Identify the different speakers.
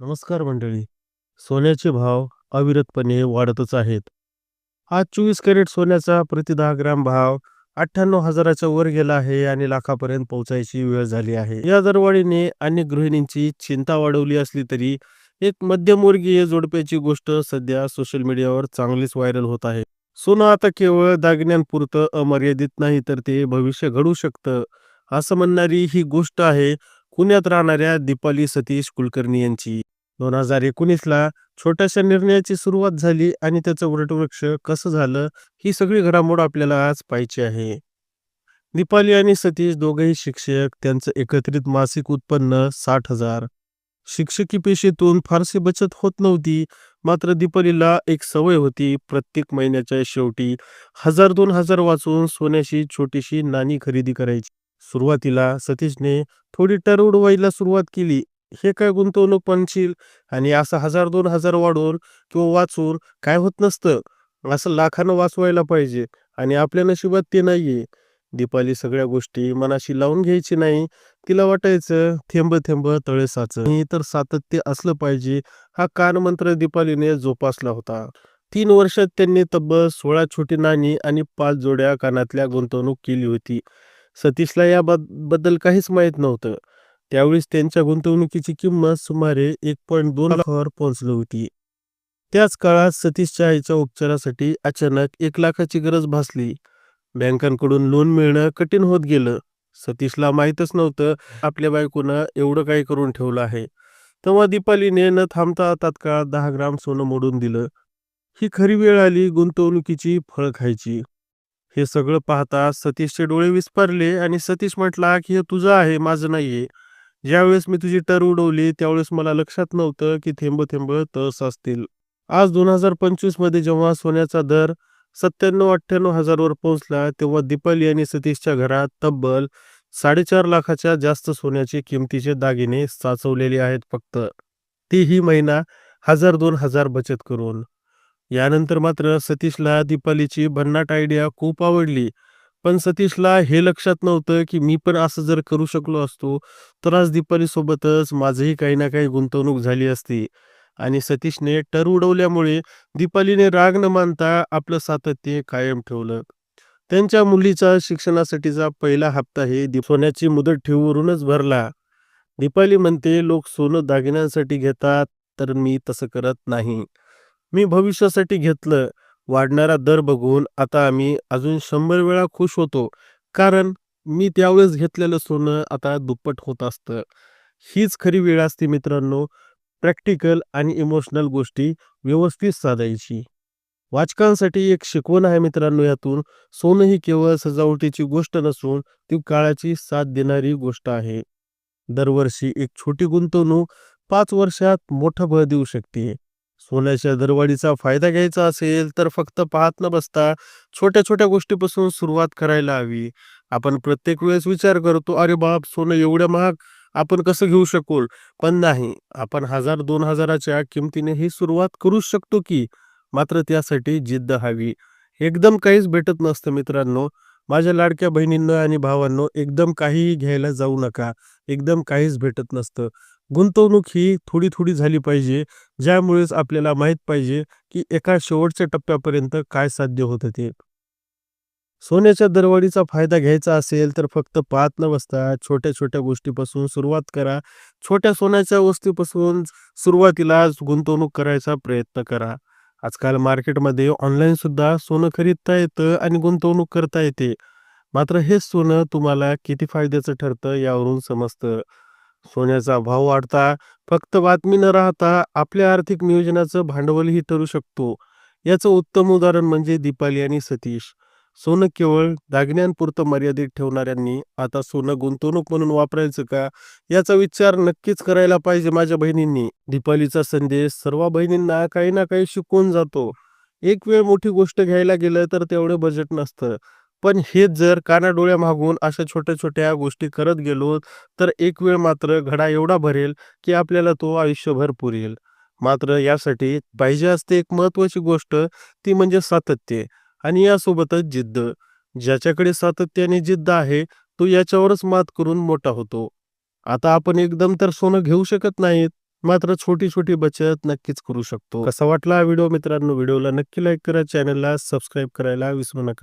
Speaker 1: नमस्कार मंडळी. सोन्याचे भाव अविरतपणे वाढतच आहेत. आज चोवीस कॅरेट सोन्याचा प्रति दहा ग्राम भाव अठ्ठ्याण्णव हजाराच्या वर गेला आहे आणि लाखापर्यंत पोहोचायची वेळ झाली आहे. या दरवाढीने अनेक गृहिणींची चिंता वाढवली असली तरी एक मध्यमवर्गीय जोडप्याची गोष्ट सध्या सोशल मीडियावर चांगलीच व्हायरल होत आहे. सोनं आता केवळ दागिन्यांपुरतं अमर्यादित नाही तर ते भविष्य घडू शकतं असं म्हणणारी ही गोष्ट आहे पुण्यात राहणाऱ्या दीपाली सतीश कुलकर्णी यांची दोन हजार एकोणीसला छोट्याशा निर्णयाची सुरुवात झाली आणि त्याचं वटवृक्ष कसं झालं ही सगळी घडामोड आपल्याला आज पाहायची आहे. दीपाली आणि सतीश दोघेही शिक्षक त्यांचं एकत्रित मासिक उत्पन्न साठ हजार. शिक्षकी पेशेतून फारशी बचत होत नव्हती मात्र दीपालीला एक सवय होती प्रत्येक महिन्याच्या शेवटी हजार दोन हजार वाचून सोन्याची छोटीशी नाणी खरेदी करायची. सुरुवातीला सतीशने थोडी टर व्हायला सुरुवात केली. हे काय गुंतवणूक म्हणशील? आणि असं हजार दोन हजार वाढवून किंवा वाचून काय होत नसतं? असं लाखानं वाचवायला पाहिजे आणि आपल्या नशिबात ते नाहीये. दीपाली सगळ्या गोष्टी मनाशी लावून घ्यायची नाही. तिला वाटायचं थेंब थेंब तळे साच तर सातत्य असलं पाहिजे हा कानमंत्र दीपालीने जोपासला होता. तीन वर्षात त्यांनी तब्बल सोळा छोटी नाणी आणि पाच जोड्या कानातल्या गुंतवणूक केली होती. सतीशला या बद्दल काहीच माहीत नव्हतं. त्यावेळेस त्यांच्या गुंतवणुकीची किंमत सुमारे एक पॉईंट दोन लाखावर पोहोचली होती. त्याच काळात सतीशच्या आईच्या उपचारासाठी अचानक एक लाखाची गरज भासली. बँकांकडून लोन मिळणं कठीण होत गेलं. सतीशला माहीतच नव्हतं आपल्या बायकोनं एवढं काही करून ठेवलं आहे. तेव्हा दीपालीने न थांबता तात्काळ दहा ग्राम सोनं मोडून दिलं. ही खरी वेळ आली गुंतवणुकीची फळ खायची. हे सगळं पाहता सतीशचे डोळे विस्पारले आणि सतीश म्हटला की हे तुझं आहे माझं नाहीये. ज्यावेळेस मी तुझी टर उडवली त्यावेळेस मला लक्षात नव्हतं की थेंब थेंब तस असतील. आज दोन हजार पंचवीसमध्ये जेव्हा सोन्याचा दर सत्त्याण्णव अठ्ठ्याण्णव हजारवर पोहोचला तेव्हा दीपाली आणि सतीशच्या घरात तब्बल साडेचार लाखाच्या जास्त सोन्याचे किमतीचे दागिने साचवलेले आहेत फक्त. तीही महिना हजार दोन हजार बचत करून. यानंतर मात्र सतीशला दीपालीची भन्नाट आयडिया खूप आवडली. पण सतीशला हे लक्षात नव्हतं की मी पण असं जर करू शकलो असतो तर आज दीपालीसोबतच माझंही काही ना काही गुंतवणूक झाली असती. आणि सतीशने टर उडवल्यामुळे दीपालीने राग न मानता आपलं सातत्य कायम ठेवलं. त्यांच्या मुलीचा शिक्षणासाठीचा पहिला हप्ता हे सोन्याची मुदत ठेवूनच भरला. दीपाली म्हणते लोक सोनं दागिन्यांसाठी घेतात तर मी तसं करत नाही. मी भविष्यासाठी घेतलं. वाढणारा दर बघून आता आम्ही अजून शंभर वेळा खुश होतो. कारण मी त्यावेळेस घेतलेलं सोनं आता दुप्पट होत असतं. हीच खरी वेळ असते मित्रांनो. प्रॅक्टिकल आणि इमोशनल गोष्टी व्यवस्थित साधायची. वाचकांसाठी एक शिकवण आहे मित्रांनो यातून. सोनं ही केवळ सजावटीची गोष्ट नसून ती काळाची साथ देणारी गोष्ट आहे. दरवर्षी एक छोटी गुंतवणूक पाच वर्षात मोठा भर देऊ शकते. सोन्याच्या दरवाढीचा फायदा घ्यायचा असेल तर फक्त पाहत न बसता छोट्या छोट्या गोष्टीपासून सुरुवात करायला हवी. आपण प्रत्येक वेळेस विचार करतो अरे बाप सोनं एवढ्या महाग आपण कसं घेऊ शकू पण नाही आपण हजार दोन हजाराच्या किमतीने ही सुरुवात करू शकतो की मात्र त्यासाठी जिद्द हवी. एकदम काहीच भेटत नसतं मित्रांनो. माझ्या लाडक्या बहिणींनो आणि भावांनो एकदम काहीही घ्यायला जाऊ नका. एकदम काहीच भेटत नसतं. गुंतवणूक ही थोडी थोडी झाली पाहिजे ज्यामुळेच आपल्याला माहीत पाहिजे की एका शेवटच्या टप्प्यापर्यंत काय साध्य होतं ते सोन्याच्या दरवाढीचा फायदा घ्यायचा असेल तर फक्त पाहत न बसता छोट्या छोट्या गोष्टीपासून सुरुवात करा. छोट्या सोन्याच्या वस्तूपासून सुरुवातीला गुंतवणूक करायचा प्रयत्न करा. आजकाल मार्केटमध्ये ऑनलाईन सुद्धा सोनं खरीदता येतं आणि गुंतवणूक करता येते. मात्र हे सोनं तुम्हाला किती फायद्याचं ठरतं यावरून समजतं. सोन्याचा भाव वाढता फक्त बातमी न राहता आपल्या आर्थिक नियोजनाचं भांडवलही ठरू शकतो. याचं उत्तम उदाहरण म्हणजे दीपाली आणि सतीश. सोनं केवळ दागिन्यांपुरतं मर्यादित ठेवणाऱ्यांनी आता सोनं गुंतवणूक म्हणून वापरायचं का? याचा विचार नक्कीच करायला पाहिजे माझ्या बहिणींनी. दीपालीचा संदेश सर्व बहिणींना काही ना काही शिकवून जातो. एक वेळ मोठी गोष्ट घ्यायला गेलं तर तेवढं बजेट नसतं. पण हेच जर काना डोळ्या मागून अशा छोट्या छोट्या गोष्टी करत गेलो तर एक वेळ मात्र घडा एवढा भरेल की आपल्याला तो आयुष्यभर पुरेल. मात्र यासाठी पाहिजे असते एक महत्वाची गोष्ट ती म्हणजे सातत्य आणि यासोबतच जिद्द. ज्याच्याकडे सातत्याने जिद्द आहे तो याच्यावरच मात करून मोठा होतो. आता आपण एकदम तर सोनं घेऊ शकत नाहीत मात्र छोटी छोटी बचत नक्कीच करू शकतो. कसा वाटला हा व्हिडिओ मित्रांनो? व्हिडिओला नक्की लाईक करा चॅनलला सबस्क्राईब करायला विसरू नका.